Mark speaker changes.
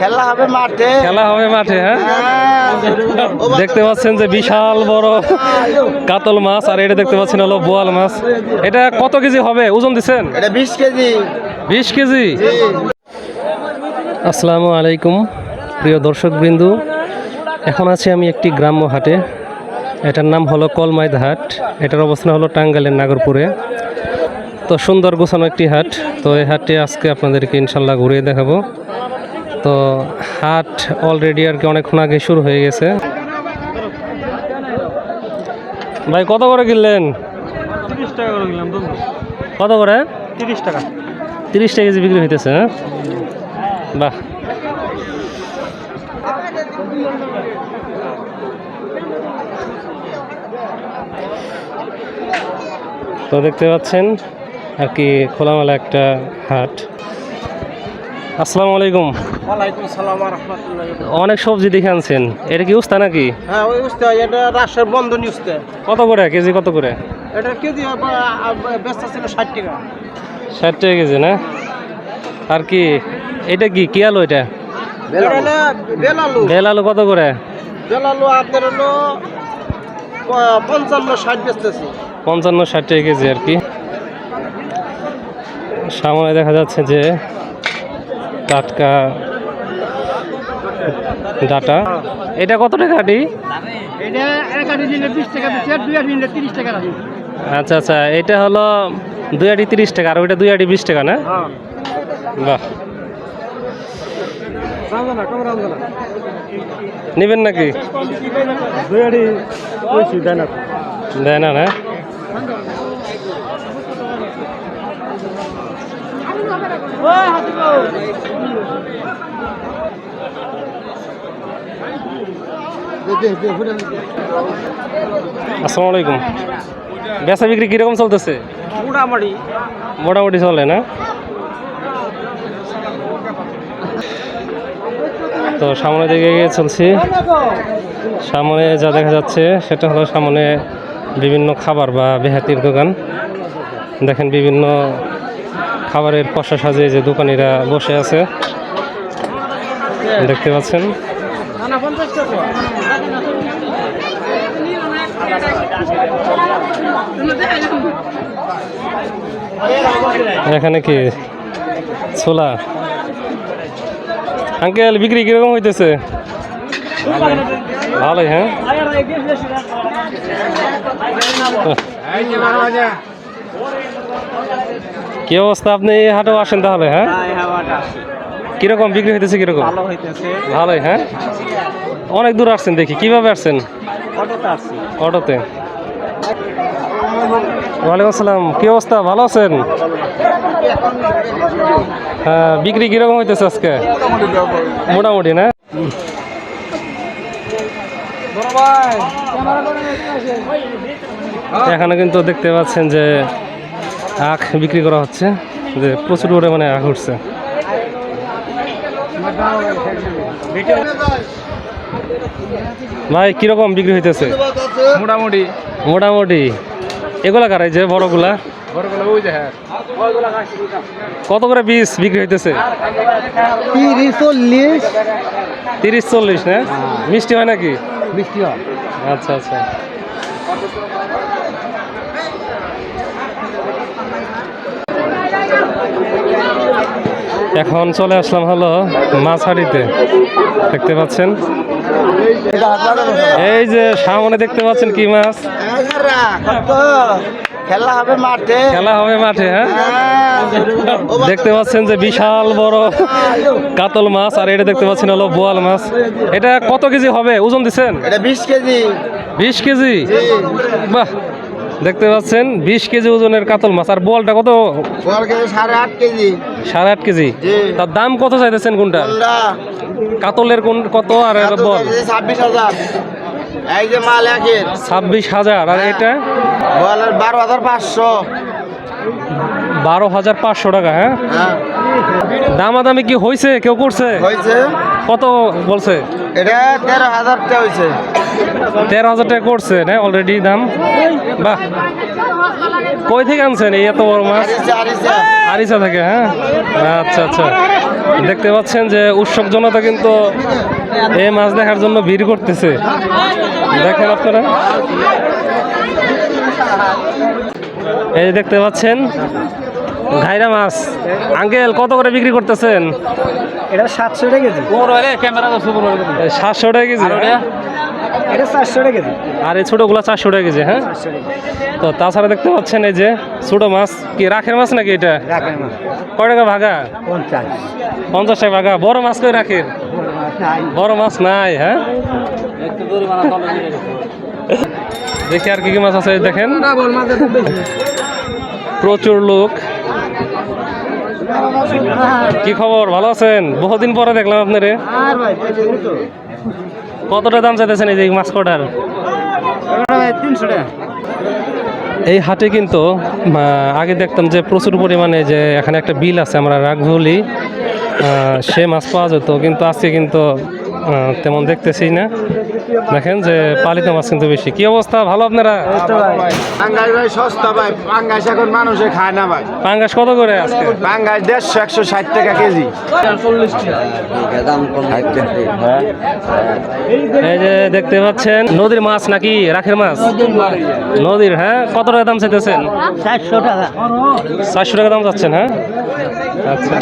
Speaker 1: খেলা হবে মাঠে।
Speaker 2: খেলা হবে মাঠে হ্যাঁ? দেখতে পাচ্ছেন যে বিশাল বড় কাতল মাছ আর এটা দেখতে পাচ্ছেন হলো বোয়াল মাছ। এটা কত কেজি হবে? ওজন দিচ্ছেন?
Speaker 1: এটা বিশ কেজি।
Speaker 2: বিশ কেজি? আসসালামু আলাইকুম প্রিয় দর্শক বিন্দু এখন আছি আমি একটি গ্রাম্য হাটে। এটার নাম হলো কলমাইদ হাট এটার অবস্থান হলো টাঙ্গাইলের নাগরপুরে। তো সুন্দর গোছানো একটি হাট। তো এই হাটটি আজকে আপনাদেরকে ইনশাল্লাহ ঘুরিয়ে দেখাবো। তো হাট অলরেডি আর কি অনেকক্ষণ আগে শুরু হয়ে গেছে। ভাই কত করে কিনলেন? কত করে?
Speaker 3: তিরিশ টাকা।
Speaker 2: তিরিশ টাকা কেজি বিক্রি হইতেছে হ্যাঁ? বাহ। তো দেখতে পাচ্ছেন আর কি খোলামেলা একটা হাট। আসসালামু আলাইকুম
Speaker 1: ওয়ালাইকুম সালাম রহমতুল্লাহ
Speaker 2: অনেক সবজি দেখে আনছেন। এটা কি উস্তা নাকি?
Speaker 1: হ্যাঁ ওই উস্তে এটা রাজশাহীর বন্ধনী উস্তে।
Speaker 2: কত করে? কেজি কত করে?
Speaker 1: এটা কেজি ব্যস্ত ছিল ষাট টাকা।
Speaker 2: ষাট টাকা কেজি না? আর কি এটা কি কি আলু এটা? বেল আলু। কত করে?
Speaker 1: বেলালু আপনার হলো পঞ্চান্ন ষাট বেচতেছি।
Speaker 2: পঞ্চান্ন ষাট টাকা কেজি আর কি। সামনে দেখা যাচ্ছে যে টাটকা ডাটা। এটা কত টাকা আটি? আচ্ছা আচ্ছা এটা হলো দুই আটি তিরিশ টাকা আর ওইটা দুই আটি বিশ টাকা না?
Speaker 1: হ্যাঁ।
Speaker 2: বাহ। নেবেন নাকি?
Speaker 1: দেয় না
Speaker 2: না? আসসালামু আলাইকুম। বেচা বিক্রি কীরকম চলতেছে?
Speaker 1: মোটামুটি
Speaker 2: মোটামুটি চলে না? তো সামনে দিকে চলছি। সামনে যা দেখা যাচ্ছে সেটা হলো সামনে বিভিন্ন খাবার বা বেহাতির দোকান। দেখেন বিভিন্ন খাবারের পশা সাজিয়ে যে দোকানিরা বসে আছে, দেখতে পাচ্ছেন। এখানে কি? ছোলা। আঙ্কেল, বিক্রি কীরকম হইতেছে? ভালোই হ্যাঁ? কি অবস্থা? আপনি এই হাটেও আসেন তাহলে হ্যাঁ? কীরকম বিক্রি হইতেছে কীরকম? ভালোই হ্যাঁ? অনেক দূর আসছেন দেখি কীভাবে আসছেন? অটোতে ওয়ালাইকুম আসসালাম কি অবস্থা? ভালো আছেন? হ্যাঁ বিক্রি কীরকম হইতেছে আজকে? মোটামুটি না? এখানে কিন্তু দেখতে পাচ্ছেন যে আখ বিক্রি করা হচ্ছে। যে প্রচুর পরিমাণে আখ উঠছে। ভাই কীরকম বিক্রি হইতেছে?
Speaker 3: মোটামুটি।
Speaker 2: মোটামুটি। এগুলা কারাই যে বড়গুলা?
Speaker 3: বড়গুলো ওই যে হ্যাঁ।
Speaker 2: কত করে পিস বিক্রি হইতেছে?
Speaker 1: তিরিশ চল্লিশ।
Speaker 2: তিরিশ চল্লিশ না? মিষ্টি হয় নাকি?
Speaker 1: মিষ্টি হয়।
Speaker 2: আচ্ছা আচ্ছা। এখন চলে আসলাম হলো মাছাড়িতে দেখতে পাচ্ছেন? এই যে সামনে দেখতে পাচ্ছেন কি মাছ?
Speaker 1: খেলা হবে মাঠে
Speaker 2: খেলা হবে মাঠে হ্যাঁ? দেখতে পাচ্ছেন যে বিশাল বড় কাতল মাছ আর এটা দেখতে পাচ্ছেন হলো বোয়াল মাছ। এটা কত কেজি হবে? ওজন দিচ্ছেন?
Speaker 1: এটা বিশ কেজি।
Speaker 2: বিশ কেজি? বাহ! দেখতে পাচ্ছেন বিশ কেজি ওজনের কাতল মাছ। আর বোয়ালটা কত?
Speaker 1: সাড়ে আট কেজি।
Speaker 2: সাড়ে আট কেজি? তার দাম কত চাইতেছেন কোনটা? কাতলের কোন কত আর বল?
Speaker 1: ছাব্বিশ হাজার। এই যে মাল একের।
Speaker 2: ছাব্বিশ হাজার। আর এটা?
Speaker 1: বলের বারো হাজার পাঁচশো।
Speaker 2: বারো হাজার পাঁচশো টাকা হ্যাঁ?
Speaker 1: হ্যাঁ।
Speaker 2: দামাদামি কি হয়েছে কেউ করছে?
Speaker 1: হয়েছে
Speaker 2: কত বলছে?
Speaker 1: এটা তেরো হাজার টাকা হয়েছে
Speaker 2: তেরো হাজার টাকা করছে না অলরেডি দাম। বাহ। কই থেকে আনছেন এই এত বড় মাছ?
Speaker 1: আরিসা
Speaker 2: থেকে হ্যাঁ? আচ্ছা আচ্ছা। দেখতে পাচ্ছেন যে উৎসব জনতা কিন্তু এই মাছ দেখার জন্য ভিড় করতেছে। দেখেন আপনারা। এই যে দেখতে পাচ্ছেন ঘাইরা মাছ। আঙ্কেল কত করে বিক্রি করতেছেন?
Speaker 1: এটা সাতশো টাকা কেজি।
Speaker 2: সাতশো টাকা কেজি
Speaker 1: এটা চারশো টাকা কেজি।
Speaker 2: আর এই ছোটোগুলো চারশো টাকা কেজি হ্যাঁ? তো তাছাড়া দেখতে পাচ্ছেন এই যে ছোটো মাছ কি রাখের মাছ নাকি এটা? কয় টাকা ভাগা?
Speaker 1: পঞ্চাশ।
Speaker 2: পঞ্চাশ টাকা ভাগা। বড় মাছ কই রাখের? বড় মাছ নাই। হ্যাঁ? দেখি আর কি কি মাছ আছে দেখেন। প্রচুর লোক। কি খবর? ভালো আছেন? বহুদিন পরে দেখলাম আপনারে।
Speaker 1: আর ভাই তো।
Speaker 2: কতটা দাম চাইতেছেন এই যে মাছ কটার?
Speaker 1: তিনশো টাকা।
Speaker 2: এই হাটে কিন্তু আগে দেখতাম যে প্রচুর পরিমাণে যে এখানে একটা বিল আছে আমরা রাগভুলি সে মাছ পাওয়া যেত কিন্তু আজকে কিন্তু তেমন দেখতেছি না। দেখেন যে পালিত মাছ কিন্তু বেশি। কি অবস্থা? ভালো আপনারা?
Speaker 4: পাঙ্গাস ভাই। সস্তা ভাই। পাঙ্গাস এখন মানুষে খায় না ভাই।
Speaker 2: পাঙ্গাস কত করে আজকে?
Speaker 4: পাঙ্গাস দেড়শো একশো ষাট টাকা কেজি।
Speaker 2: এই যে দেখতে পাচ্ছেন নদীর মাছ নাকি রাখের মাছ? নদীর হ্যাঁ? কত টাকা দাম চাইতেছেন?
Speaker 1: চারশো টাকা।
Speaker 2: চারশো টাকা দাম যাচ্ছেন হ্যাঁ? আচ্ছা।